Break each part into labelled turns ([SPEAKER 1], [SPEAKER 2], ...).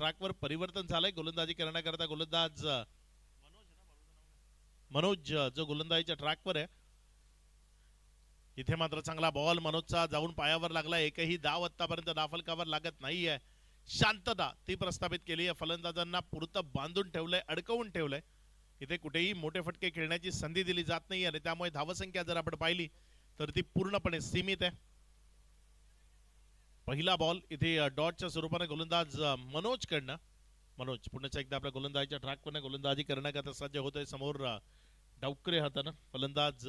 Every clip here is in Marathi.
[SPEAKER 1] ट्रॅकवर परिवर्तन झालंय गोलंदाजी करण्याकरता गोलंदाज मनोज जो गोलंदाजीच्या ट्रॅकवर आहे. इथे मात्र चांगला बॉल मनोजचा जाऊन पायावर लागला. एकही दाव आतापर्यंत दाफलकावर लागत नाहीये. शांतता ती प्रस्थापित केली आहे. फलंदाजांना पुरतं बांधून ठेवलंय अडकवून ठेवलंय. इथे कुठेही मोठे फटके खेळण्याची संधी दिली जात नाही आणि त्यामुळे धावसंख्या जर आपण पाहिली तर ती पूर्णपणे सीमित आहे. पहिला बॉल इथे डॉटच्या स्वरूपाने गोलंदाज मनोज कडनं मनोज पुन्हा एकदा आपल्या गोलंदाजीच्या ट्रॅकवरनं गोलंदाजी करण्याकरता सज्ज होतोय समोर डावकरे हातानं फलंदाज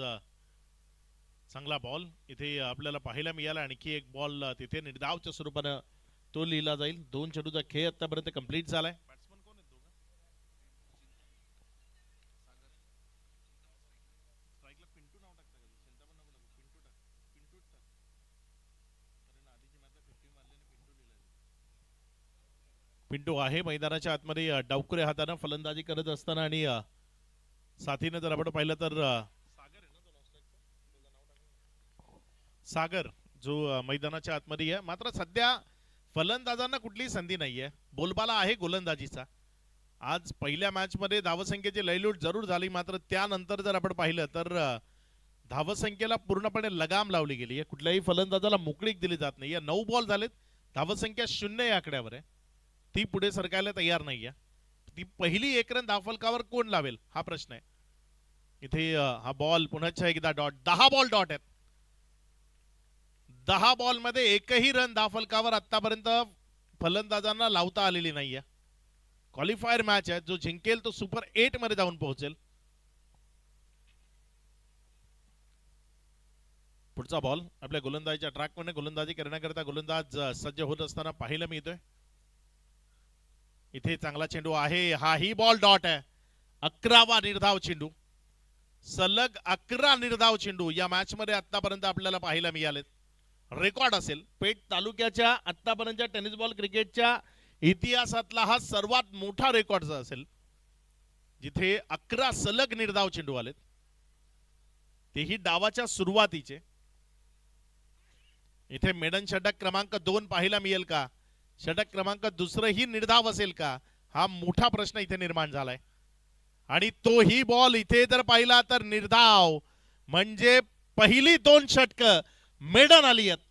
[SPEAKER 1] चांगला बॉल इथे आपल्याला पाहायला मिळाला. आणखी एक बॉल तिथे निर्धावच्या स्वरूपानं तो लिहिला जाईल. दोन चेंडूचा खेळ आतापर्यंत कंप्लीट झालाय. पिंटू आहे मैदानाच्या आतमध्ये अ, डावकुरे हातानं फलंदाजी करत असताना आणि साथीनं जर आपण पाहिलं तर सागर जो मैदानाच्या आतमध्ये आहे. मात्र सध्या फलंदाजांना कुठलीही संधी नाहीये. बोलबाला आहे गोलंदाजीचा. आज पहिल्या मॅचमध्ये धावसंख्येची लयलूट जरूर झाली. मात्र त्यानंतर जर आपण पाहिलं तर धावसंख्येला पूर्णपणे लगाम लावली गेली आहे. कुठल्याही फलंदाजाला मोकळीक दिली जात नाही नऊ बॉल झालेत. धावसंख्या शून्य या आकड्यावर आहे. ती पुढे सरकायला तयार नाहीये. ती पहिली एक रन धावफलकावर कोण लावेल? हा प्रश्न आहे. इथे हा बॉल पुन्हा एकदा डॉट दहा बॉल डॉट आहेत. दहा बॉलमध्ये एकही रन दाफलकावर आतापर्यंत फलंदाजांना लावता आलेली नाहीये. क्वालिफायर मॅच आहे. जो जिंकेल तो सुपर एटमध्ये जाऊन पोहोचेल. पुढचा बॉल आपल्या गोलंदाजीच्या ट्रॅकमध्ये गोलंदाजी करण्याकरता गोलंदाज सज्ज होत असताना पाहायला मिळतोय. इथे चांगला चेंडू आहे. हाही बॉल डॉट आहे. अकरावा निर्धाव चेंडू. सलग अकरा निर्धाव चेंडू या मॅच मध्ये आतापर्यंत आपल्याला पाहायला मिळालेत. रेकॉर्ड असेल. पेठ तालुक्याच्या आतापर्यंतच्या टेनिस बॉल क्रिकेटच्या इतिहासातला हा सर्वात मोठा रेकॉर्डचा असेल जिथे अकरा सलग निर्धाव चेंडू आलेत. तेही डावाच्या सुरुवातीचे. इथे मेडन षटक क्रमांक दोन पाहायला मिळेल का? षटक क्रमांक दुसरंही निर्धाव असेल का? हा मोठा प्रश्न इथे निर्माण झालाय. आणि तोही बॉल इथे जर पाहिला तर निर्धाव. म्हणजे पहिली दोन षटक मेडन आली आहेत